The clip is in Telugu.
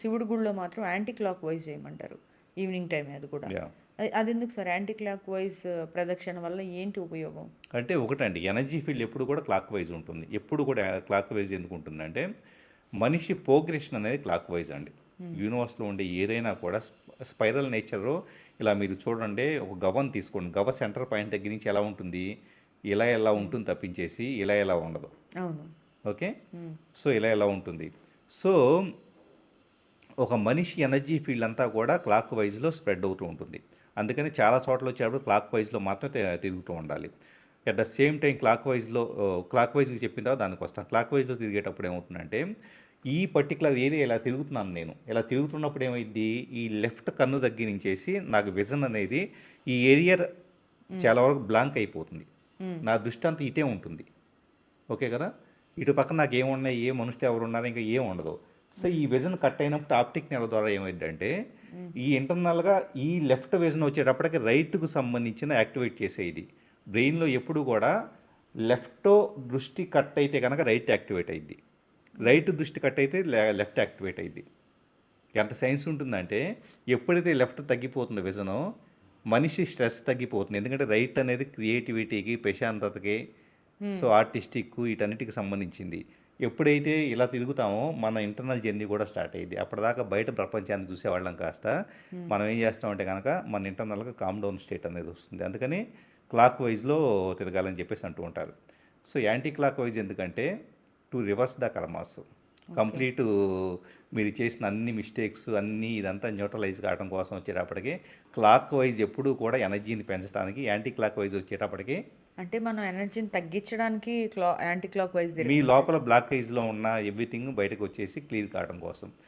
శివుడి గుడిలో మాత్రం యాంటీ క్లాక్ వైజ్ చేయమంటారు ఈవినింగ్ టైం అది కూడా. అది- ఎందుకు సార్? యాంటీ క్లాక్ వైజ్ ప్రదక్షిణ వల్ల ఏంటి ఉపయోగం? అంటే ఒకటండి ఎనర్జీ ఫీల్డ్ ఎప్పుడు కూడా క్లాక్ వైజ్ ఉంటుంది. ఎప్పుడు కూడా క్లాక్ వైజ్ ఎందుకు ఉంటుందంటే మనిషి ప్రోగ్రెషన్ అనేది క్లాక్ వైజ్ అండి యూనివర్స్లో ఉండే ఏదైనా కూడా స్పైరల్ నేచర్ ఇలా మీరు చూడండి ఒక గవ్వను తీసుకోండి. గవ్వ సెంటర్ పాయింట్ దగ్గర నుంచి ఎలా ఉంటుంది? ఇలా ఎలా ఉంటుంది తప్పించేసి ఇలా ఎలా ఉండదు. అవును. ఓకే మ్మ్. సో ఇలా ఎలా ఉంటుంది? సో ఒక మనిషి ఎనర్జీ ఫీల్డ్ అంతా కూడా క్లాక్ వైజ్లో స్ప్రెడ్ అవుతూ ఉంటుంది. అందుకని చాలా చోట్ల వచ్చేటప్పుడు క్లాక్ వైజ్లో మాత్రం తి- తిరుగుతూ ఉండాలి. అట్ ద సేమ్ టైం క్లాక్ వైజ్లో క్లాక్ వైజ్కి చెప్పిన తర్వాత దానికి వస్తాను. క్లాక్ వైజ్లో తిరిగేటప్పుడు ఏమవుతుందంటే ఈ పర్టికులర్ ఏరియా ఇలా తిరుగుతున్నాను నేను. ఇలా తిరుగుతున్నప్పుడు ఏమైంది ఈ లెఫ్ట్ కన్ను దగ్గర నుంచేసి నాకు విజన్ అనేది ఈ ఏరియా చాలా వరకు బ్లాంక్ అయిపోతుంది. నా దృష్టి అంతా ఇటే ఉంటుంది. ఓకే కదా? ఇటు పక్కన నాకు ఏమున్నాయి? ఏ మనుషులు ఎవరు ఉన్నారు ఇంకా ఏం ఉండదు. సో ఈ విజన్ కట్ అయినప్పుడు ఆప్టిక్ నెల ద్వారా ఏమైందంటే ఈ ఇంటర్నల్గా ఈ లెఫ్ట్ విజన్ వచ్చేటప్పటికి రైట్కు సంబంధించిన యాక్టివేట్ చేసేది. బ్రెయిన్లో ఎప్పుడు కూడా లెఫ్ట్ దృష్టి కట్ అయితే కనుక రైట్ యాక్టివేట్ అయింది రైట్ దృష్టి కట్ అయితే లెఫ్ట్ యాక్టివేట్ అయింది ఎంత సైన్స్ ఉంటుందంటే ఎప్పుడైతే లెఫ్ట్ తగ్గిపోతుందో విజను మనిషి స్ట్రెస్ తగ్గిపోతుంది. ఎందుకంటే రైట్ అనేది క్రియేటివిటీకి ప్రశాంతతకి సో ఆర్టిస్టిక్ వీటన్నిటికి సంబంధించింది. ఎప్పుడైతే ఇలా తిరుగుతామో మన ఇంటర్నల్ జర్నీ కూడా స్టార్ట్ అయ్యింది అప్పటిదాకా బయట ప్రపంచాన్ని చూసేవాళ్ళం కాస్త. మనం ఏం చేస్తామంటే కనుక మన ఇంటర్నల్గా కామ్ డౌన్ స్టేట్ అనేది వస్తుంది. అందుకని క్లాక్ వైజ్లో తిరగాలని చెప్పేసి అంటూ ఉంటారు. సో యాంటీ క్లాక్ వైజ్ ఎందుకంటే to reverse the karmas complete మీరు చేసిన అన్ని మిస్టేక్స్ అన్నీ ఇదంతా న్యూట్రలైజ్ కావడం కోసం వచ్చేటప్పటికి క్లాక్ వైజ్ ఎప్పుడూ కూడా ఎనర్జీని పెంచడానికి యాంటీ క్లాక్ వైజ్ వచ్చేటప్పటికి అంటే మనం ఎనర్జీని తగ్గించడానికి క్లా యాంటీ క్లాక్ వైజ్ మీ లోపల బ్లాకేజ్లో ఉన్న ఎవ్రీథింగ్ బయటకు వచ్చేసి క్లియర్ కావడం కోసం.